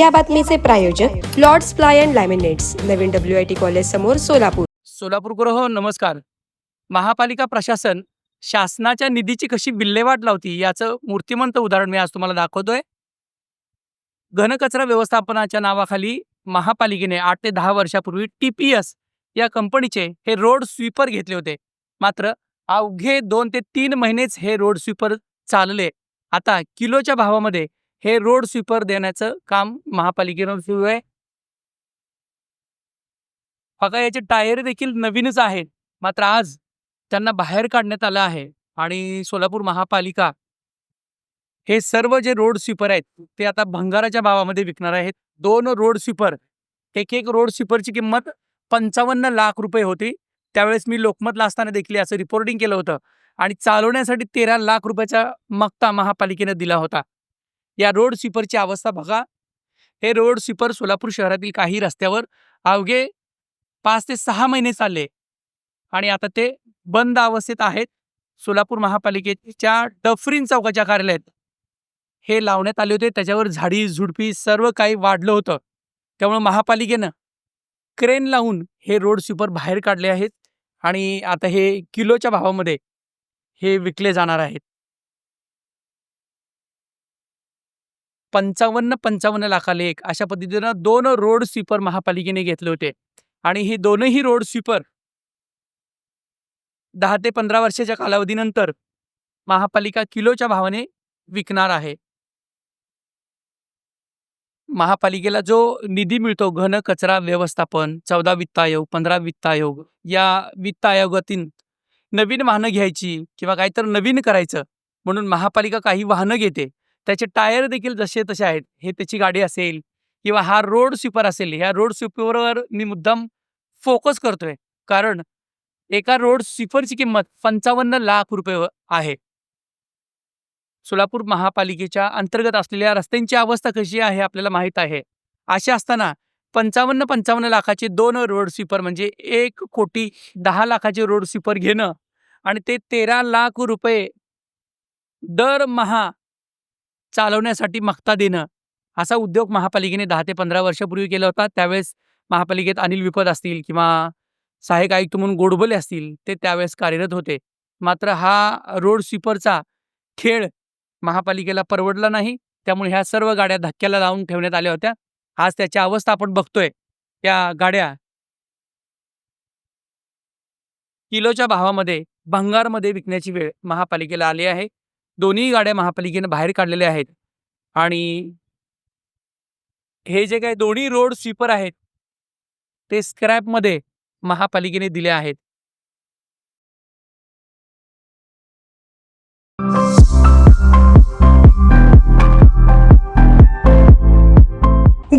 या बातमीचे प्रायोजक लॉर्ड्स प्लाय अँड लॅमिनेट्स नवीन डब्ल्यू आय टी कॉलेज समोर सोलापूर. सोलापूर हो नमस्कार. महापालिका प्रशासन शासनाच्या निधीची कशी विल्हेवाट लावती याचं मूर्तिमंत उदाहरण मी आज तुम्हाला दाखवतोय. घनकचरा व्यवस्थापनाच्या नावाखाली महापालिकेने आठ ते दहा वर्षापूर्वी टी पी एस या कंपनीचे हे रोड स्वीपर घेतले होते. मात्र अवघे दोन ते तीन महिनेच हे रोड स्वीपर चालले. आता किलोच्या भावामध्ये हे रोड स्वीपर देण्याचं काम महापालिकेनं सुरू आहे. बघा याचे टायर देखील नवीनच आहेत. मात्र आज त्यांना बाहेर काढण्यात आलं आहे आणि सोलापूर महापालिका हे सर्व जे रोड स्वीपर आहेत ते आता भंगाराच्या भावामध्ये विकणार आहेत. दोन रोड स्वीपर एक एक रोड स्वीपरची किंमत पंचावन्न लाख रुपये होती. त्यावेळेस मी लोकमतला असताना देखील असं रिपोर्टिंग केलं होतं आणि चालवण्यासाठी तेरा लाख रुपयाचा मक्ता महापालिकेनं दिला होता. या रोड स्वीपरची अवस्था बघा. हे रोड स्वीपर सोलापूर शहरातील काही रस्त्यावर अवघे पाच ते सहा महिने चालले. आणि आता ते बंद अवस्थेत आहेत. सोलापूर महापालिकेच्या डफरीन चौकाच्या कार्यालयात हे लावण्यात आले होते. त्याच्यावर झाडी झुडपी सर्व काही वाढलं होतं. त्यामुळे महापालिकेनं क्रेन लावून हे रोड स्वीपर बाहेर काढले आहेत. आणि आता हे किलोच्या भावामध्ये हे विकले जाणार आहेत. पंचावन्न पंचावन्न लाखाले एक अशा पद्धतीनं दोन रोड स्वीपर महापालिकेने घेतले होते. आणि हे दोनही रोड स्वीपर दहा ते पंधरा वर्षाच्या कालावधीनंतर महापालिका किलोच्या भावाने विकणार आहे. महापालिकेला जो निधी मिळतो घन कचरा व्यवस्थापन चौदा वित्त आयोग पंधरा वित्त आयोग या वित्त आयोगातील नवीन वाहनं घ्यायची किंवा काहीतरी नवीन करायचं म्हणून महापालिका काही वाहनं घेते. त्याचे टायर देखील जसे तसे आहेत हे त्याची गाडी असेल किंवा हा रोड स्वीपर असेल ह्या रोड स्वीपरवर मी मुद्दाम फोकस करतोय. कारण एका रोड स्वीपरची किंमत पंचावन्न लाख रुपये आहे. सोलापूर महापालिकेच्या अंतर्गत असलेल्या रस्त्यांची अवस्था कशी आहे आपल्याला माहीत आहे. अशी असताना पंचावन्न पंचावन्न लाखाचे दोन रोड स्वीपर म्हणजे एक कोटी दहा लाखाचे रोड स्वीपर घेणं आणि ते तेरा लाख रुपये दरमहा चालवण्यासाठी मक्ता देणं. असा उद्योग महापालिकेने दहा ते पंधरा वर्षापूर्वी केला होता. त्यावेळेस महापालिकेत अनिल विपद असतील किंवा सहाय्यक आयुक्त म्हणून गोडबोले असतील ते त्यावेळेस कार्यरत होते. मात्र हा रोड स्वीपरचा खेळ महापालिकेला परवडला नाही. त्यामुळे ह्या सर्व गाड्या धक्क्याला लावून ठेवण्यात आल्या होत्या. आज त्याची अवस्था आपण बघतोय. या गाड्या किलोच्या भावामध्ये भंगारमध्ये विकण्याची वेळ महापालिकेला आली आहे. दोन्ही गाड्या महापालिकेनं बाहेर काढलेल्या आहेत. आणि हे जे काही दोन्ही रोड स्वीपर आहेत ते स्क्रॅपमध्ये महापालिकेने दिले आहेत.